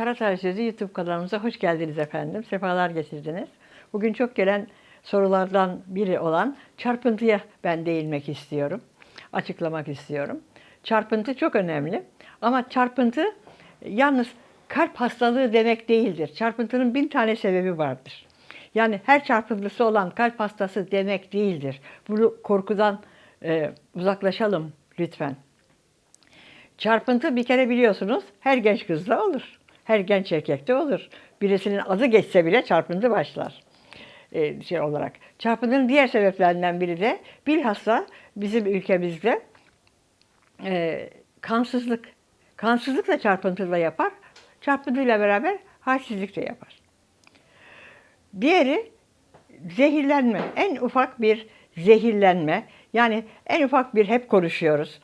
Karatay Sözü YouTube kanalımıza hoş geldiniz efendim. Sefalar getirdiniz. Bugün çok gelen sorulardan biri olan çarpıntıya ben değinmek istiyorum. Açıklamak istiyorum. Çarpıntı çok önemli ama çarpıntı yalnız kalp hastalığı demek değildir. Çarpıntının bin tane sebebi vardır. Yani her çarpıntısı olan kalp hastası demek değildir. Bunu korkudan e, uzaklaşalım lütfen. Çarpıntı bir kere biliyorsunuz her genç kızda olur. Her genç erkekte olur. Birisinin adı geçse bile çarpıntı başlar. Ee, şey olarak. Çarpıntının diğer sebeplerinden biri de bilhassa bizim ülkemizde e, kansızlık. Kansızlık da çarpıntıyla yapar. Çarpıntıyla beraber halsizlik de yapar. Diğeri zehirlenme. En ufak bir zehirlenme. Yani en ufak bir hep konuşuyoruz.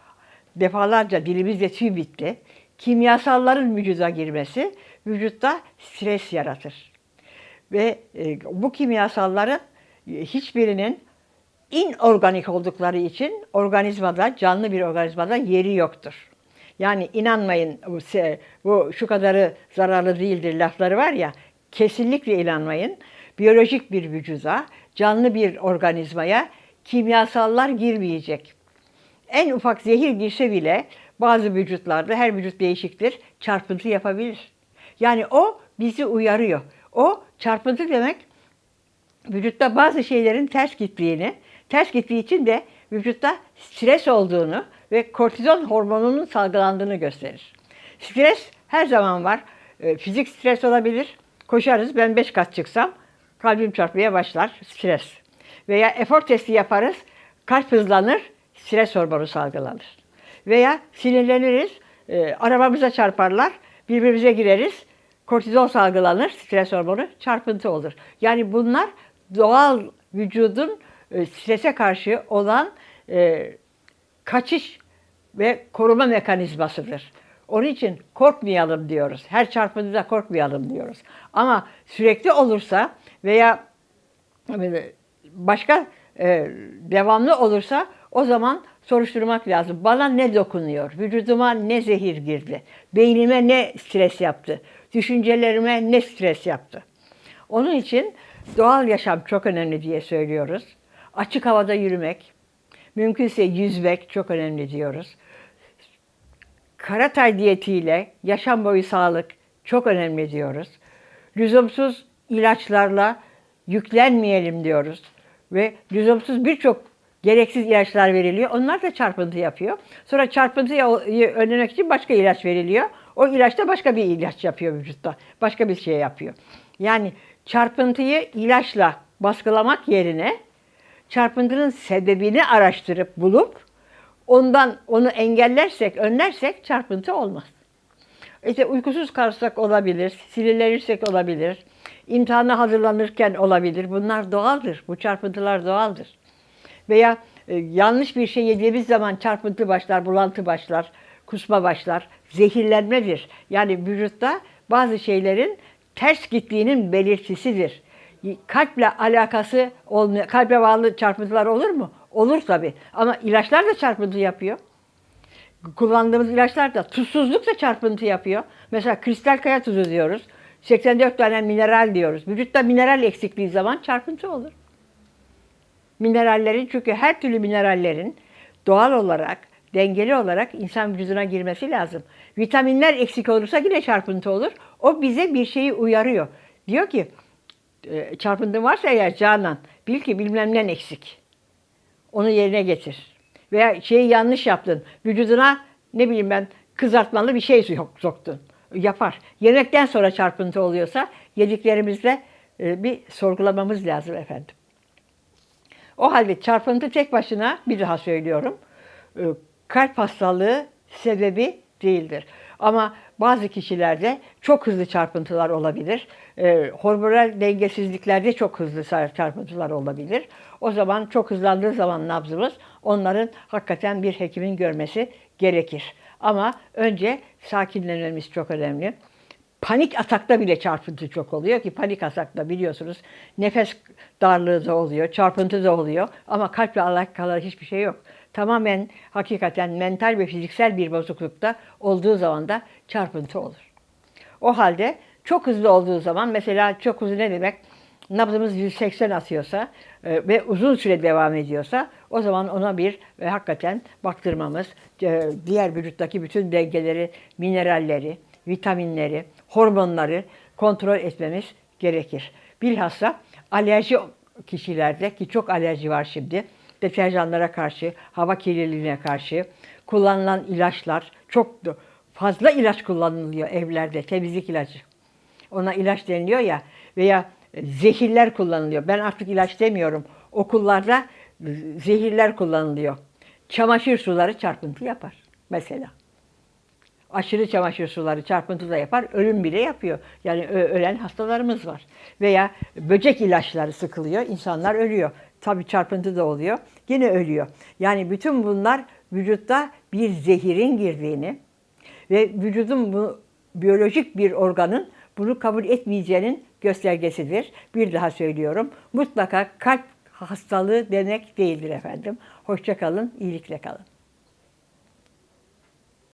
Defalarca dilimizde tüy bitti. Kimyasalların vücuda girmesi vücutta stres yaratır. Ve e, bu kimyasalların e, hiçbirinin inorganik oldukları için organizmada, canlı bir organizmada yeri yoktur. Yani inanmayın bu, şu kadarı zararlı değildir lafları var ya, kesinlikle inanmayın. Biyolojik bir vücuda, canlı bir organizmaya kimyasallar girmeyecek. En ufak zehir girse bile bazı vücutlarda, her vücut değişiktir, çarpıntı yapabilir. Yani o bizi uyarıyor. O çarpıntı demek vücutta bazı şeylerin ters gittiğini, ters gittiği için de vücutta stres olduğunu ve kortizon hormonunun salgılandığını gösterir. Stres her zaman var. Ee, Fizik stres olabilir. Koşarız, ben 5 kat çıksam kalbim çarpmaya başlar, stres. Veya efor testi yaparız, kalp hızlanır, stres hormonu salgılanır. Veya sinirleniriz, e, arabamıza çarparlar, birbirimize gireriz, kortizol salgılanır, stres hormonu, çarpıntı olur. Yani bunlar doğal vücudun e, strese karşı olan e, kaçış ve koruma mekanizmasıdır. Onun için korkmayalım diyoruz. Her çarpıntıda korkmayalım diyoruz. Ama sürekli olursa veya e, başka e, devamlı olursa o zaman soruşturmak lazım. Bana ne dokunuyor? Vücuduma ne zehir girdi? Beynime ne stres yaptı? Düşüncelerime ne stres yaptı? Onun için doğal yaşam çok önemli diye söylüyoruz. Açık havada yürümek, mümkünse yüzmek çok önemli diyoruz. Karatay diyetiyle yaşam boyu sağlık çok önemli diyoruz. Lüzumsuz ilaçlarla yüklenmeyelim diyoruz. Ve lüzumsuz birçok gereksiz ilaçlar veriliyor. Onlar da çarpıntı yapıyor. Sonra çarpıntıyı önlemek için başka ilaç veriliyor. O ilaç da başka bir ilaç yapıyor vücutta. Başka bir şey yapıyor. Yani çarpıntıyı ilaçla baskılamak yerine çarpıntının sebebini araştırıp bulup ondan onu engellersek, önlersek çarpıntı olmaz. İşte uykusuz kalırsak olabilir, sinirlenirsek olabilir, imtihana hazırlanırken olabilir. Bunlar doğaldır. Bu çarpıntılar doğaldır. Veya e, yanlış bir şey yediğimiz zaman çarpıntı başlar, bulantı başlar, kusma başlar, zehirlenmedir. Yani vücutta bazı şeylerin ters gittiğinin belirtisidir. Kalple alakası olmuyor. Kalbe bağlı çarpıntılar olur mu? Olur tabii. Ama ilaçlar da çarpıntı yapıyor. Kullandığımız ilaçlar da tuzsuzluk da çarpıntı yapıyor. Mesela kristal kaya tuzu diyoruz. 84 tane mineral diyoruz. Vücutta mineral eksikliği zaman çarpıntı olur. Minerallerin çünkü her türlü minerallerin doğal olarak, dengeli olarak insan vücuduna girmesi lazım. Vitaminler eksik olursa yine çarpıntı olur. O bize bir şeyi uyarıyor. Diyor ki e, çarpıntı varsa eğer Canan bil ki bilmem ne eksik. Onu yerine getir. Veya şeyi yanlış yaptın. Vücuduna ne bileyim ben kızartmalı bir şey soktun. Yapar. Yemekten sonra çarpıntı oluyorsa yediklerimizle e, bir sorgulamamız lazım efendim. O halde çarpıntı tek başına bir daha söylüyorum. e, Kalp hastalığı sebebi değildir. Ama bazı kişilerde çok hızlı çarpıntılar olabilir. E, hormonal dengesizliklerde çok hızlı çarpıntılar olabilir. O zaman çok hızlandığı zaman nabzımız onların hakikaten bir hekimin görmesi gerekir. Ama önce sakinlememiz çok önemli. Panik atakta bile çarpıntı çok oluyor ki panik atakta biliyorsunuz nefes darlığı da oluyor, çarpıntı da oluyor ama kalple alakalı hiçbir şey yok. Tamamen hakikaten mental ve fiziksel bir bozuklukta olduğu zaman da çarpıntı olur. O halde çok hızlı olduğu zaman mesela çok hızlı ne demek? Nabzımız 180 atıyorsa e, ve uzun süre devam ediyorsa o zaman ona bir ve hakikaten baktırmamız, e, diğer vücuttaki bütün dengeleri, mineralleri, vitaminleri, hormonları kontrol etmemiz gerekir. Bilhassa alerji kişilerde ki çok alerji var şimdi. Deterjanlara karşı, hava kirliliğine karşı kullanılan ilaçlar çok fazla ilaç kullanılıyor evlerde temizlik ilacı. Ona ilaç deniliyor ya veya zehirler kullanılıyor. Ben artık ilaç demiyorum. Okullarda zehirler kullanılıyor. Çamaşır suları çarpıntı yapar mesela. Aşırı çamaşır suları çarpıntı da yapar, ölüm bile yapıyor. Yani ölen hastalarımız var. Veya böcek ilaçları sıkılıyor, insanlar ölüyor. Tabii çarpıntı da oluyor, yine ölüyor. Yani bütün bunlar vücutta bir zehirin girdiğini ve vücudun bu biyolojik bir organın bunu kabul etmeyeceğinin göstergesidir. Bir daha söylüyorum. Mutlaka kalp hastalığı demek değildir efendim. Hoşça kalın, iyilikle kalın.